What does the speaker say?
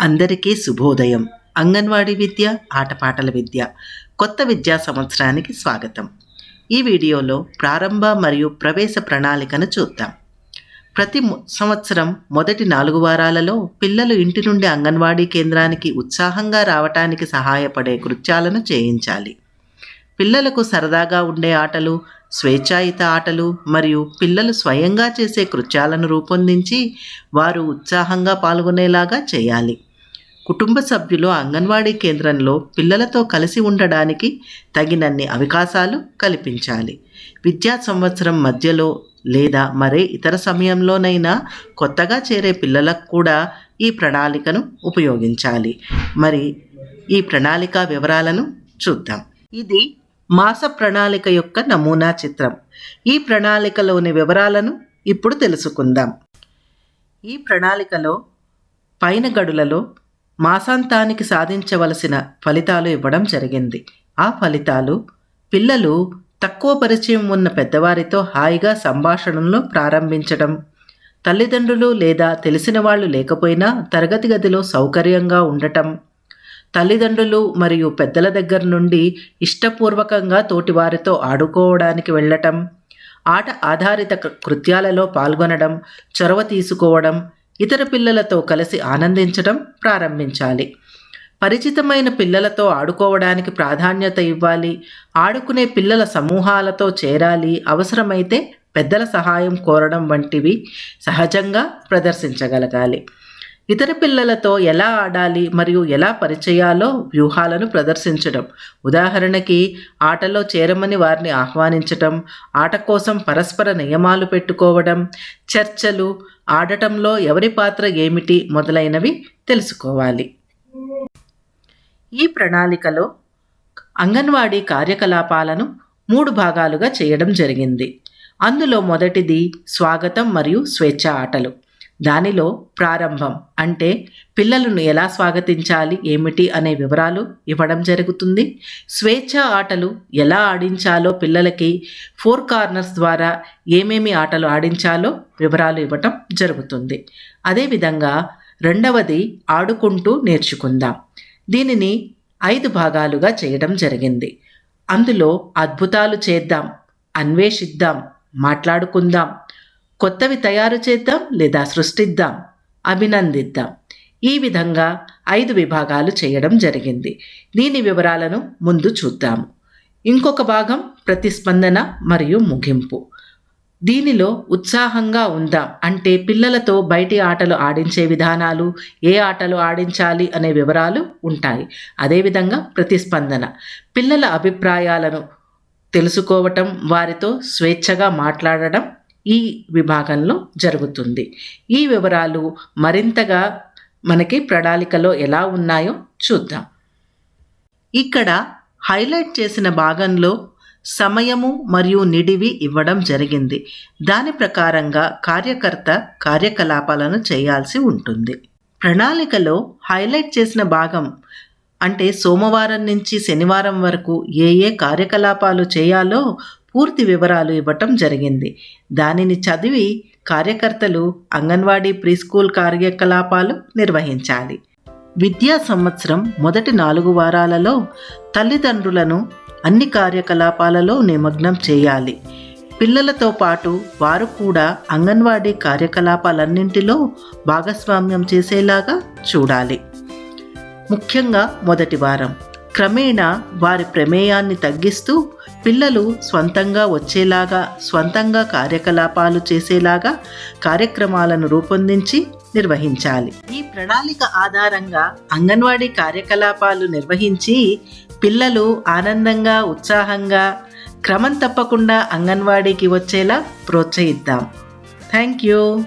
అందరికీ శుభోదయం. అంగన్వాడీ విద్య ఆటపాటల విద్య. కొత్త విద్యా సంవత్సరానికి స్వాగతం. ఈ వీడియోలో ప్రారంభ మరియు ప్రవేశ ప్రణాళికను చూద్దాం. ప్రతి సంవత్సరం మొదటి నాలుగు వారాలలో పిల్లలు ఇంటి నుండి అంగన్వాడీ కేంద్రానికి ఉత్సాహంగా రావటానికి సహాయపడే కృత్యాలను చేయించాలి. పిల్లలకు సరదాగా ఉండే ఆటలు స్వేచ్ఛాయుత ఆటలు మరియు పిల్లలు స్వయంగా చేసే కృత్యాలను రూపొందించి వారు ఉత్సాహంగా పాల్గొనేలాగా చేయాలి. కుటుంబ సభ్యులు అంగన్వాడీ కేంద్రంలో పిల్లలతో కలిసి ఉండడానికి తగినన్ని అవకాశాలు కల్పించాలి. విద్యా సంవత్సరం మధ్యలో లేదా మరే ఇతర సమయంలోనైనా కొత్తగా చేరే పిల్లలకు కూడా ఈ ప్రణాళికను ఉపయోగించాలి. మరి ఈ ప్రణాళిక వివరాలను చూద్దాం. ఇది మాస ప్రణాళిక యొక్క నమూనా చిత్రం. ఈ ప్రణాళికలోని వివరాలను ఇప్పుడు తెలుసుకుందాం. ఈ ప్రణాళికలో పైన గడులలో మాసాంతానికి సాధించవలసిన ఫలితాలు ఇవ్వడం జరిగింది. ఆ ఫలితాలు పిల్లలు తక్కువ పరిచయం ఉన్న పెద్దవారితో హాయిగా సంభాషణలను ప్రారంభించడం తల్లిదండ్రులు లేదా తెలిసిన వాళ్ళు లేకపోయినా తరగతి గదిలో సౌకర్యంగా ఉండటం తల్లిదండ్రులు మరియు పెద్దల దగ్గర నుండి ఇష్టపూర్వకంగా తోటివారితో ఆడుకోవడానికి వెళ్ళటం ఆట ఆధారిత కృ- కృత్యాలలో పాల్గొనడం చొరవ తీసుకోవడం ఇతర పిల్లలతో కలిసి ఆనందించడం ప్రారంభించాలి. పరిచితమైన పిల్లలతో ఆడుకోవడానికి ప్రాధాన్యత ఇవ్వాలి. ఆడుకునే పిల్లల సమూహాలతో చేరాలి. అవసరమైతే పెద్దల సహాయం కోరడం వంటివి సహజంగా ప్రదర్శించగలగాలి. ఇతర పిల్లలతో ఎలా ఆడాలి మరియు ఎలా పరిచయాలో వ్యూహాలను ప్రదర్శించడం. ఉదాహరణకి ఆటలో చేరమని వారిని ఆహ్వానించటం ఆట కోసం పరస్పర నియమాలు పెట్టుకోవడం చర్చలు ఆడటంలో ఎవరి పాత్ర ఏమిటి మొదలైనవి తెలుసుకోవాలి. ఈ ప్రణాళికలో అంగన్వాడీ కార్యకలాపాలను మూడు భాగాలుగా చేయడం జరిగింది. అందులో మొదటిది స్వాగతం మరియు స్వేచ్ఛ ఆటలు. దానిలో ప్రారంభం అంటే పిల్లలను ఎలా స్వాగతించాలి ఏమిటి అనే వివరాలు ఇవ్వడం జరుగుతుంది. స్వేచ్ఛ ఆటలు ఎలా ఆడించాలో పిల్లలకి ఫోర్ కార్నర్స్ ద్వారా ఏమేమి ఆటలు ఆడించాలో వివరాలు ఇవ్వటం జరుగుతుంది. అదేవిధంగా రెండవది ఆడుకుంటూ నేర్చుకుందాం. దీనిని ఐదు భాగాలుగా చేయడం జరిగింది. అందులో అద్భుతాలు చేద్దాం అన్వేషిద్దాం మాట్లాడుకుందాం కొత్తవి తయారు చేద్దాం లేదా సృష్టిద్దాం అభినందిద్దాం. ఈ విధంగా ఐదు విభాగాలు చేయడం జరిగింది. దీని వివరాలను ముందు చూద్దాము. ఇంకొక భాగం ప్రతిస్పందన మరియు ముగింపు. దీనిలో ఉత్సాహంగా ఉందాం అంటే పిల్లలతో బయటి ఆటలు ఆడించే విధానాలు ఏ ఆటలు ఆడించాలి అనే వివరాలు ఉంటాయి. అదేవిధంగా ప్రతిస్పందన. పిల్లల అభిప్రాయాలను తెలుసుకోవటం వారితో స్వేచ్ఛగా మాట్లాడడం ఈ విభాగంలో జరుగుతుంది. ఈ వివరాలు మరింతగా మనకి ప్రణాళికలో ఎలా ఉన్నాయో చూద్దాం. ఇక్కడ హైలైట్ చేసిన భాగంలో సమయము మరియు నిడివి ఇవ్వడం జరిగింది. దాని ప్రకారంగా కార్యకర్త కార్యకలాపాలను చేయాల్సి ఉంటుంది. ప్రణాళికలో హైలైట్ చేసిన భాగం అంటే సోమవారం నుంచి శనివారం వరకు ఏ ఏ కార్యకలాపాలు చేయాలో పూర్తి వివరాలు ఇవ్వటం జరిగింది. దానిని చదివి కార్యకర్తలు అంగన్వాడీ ప్రీ స్కూల్ కార్యకలాపాలు నిర్వహించాలి. విద్యా సంవత్సరం మొదటి నాలుగు వారాలలో తల్లిదండ్రులను అన్ని కార్యకలాపాలలో నిమగ్నం చేయాలి. పిల్లలతో పాటు వారు కూడా అంగన్వాడీ కార్యకలాపాలన్నింటిలో భాగస్వామ్యం చేసేలాగా చూడాలి. ముఖ్యంగా మొదటి వారం. క్రమేణా వారి ప్రమేయాన్ని తగ్గిస్తూ పిల్లలు స్వంతంగా వచ్చేలాగా స్వంతంగా కార్యకలాపాలు చేసేలాగా కార్యక్రమాలను రూపొందించి నిర్వహించాలి. ఈ ప్రణాళిక ఆధారంగా అంగన్వాడీ కార్యకలాపాలు నిర్వహించి పిల్లలు ఆనందంగా ఉత్సాహంగా క్రమం తప్పకుండా అంగన్వాడీకి వచ్చేలా ప్రోత్సహిద్దాం. Thank you.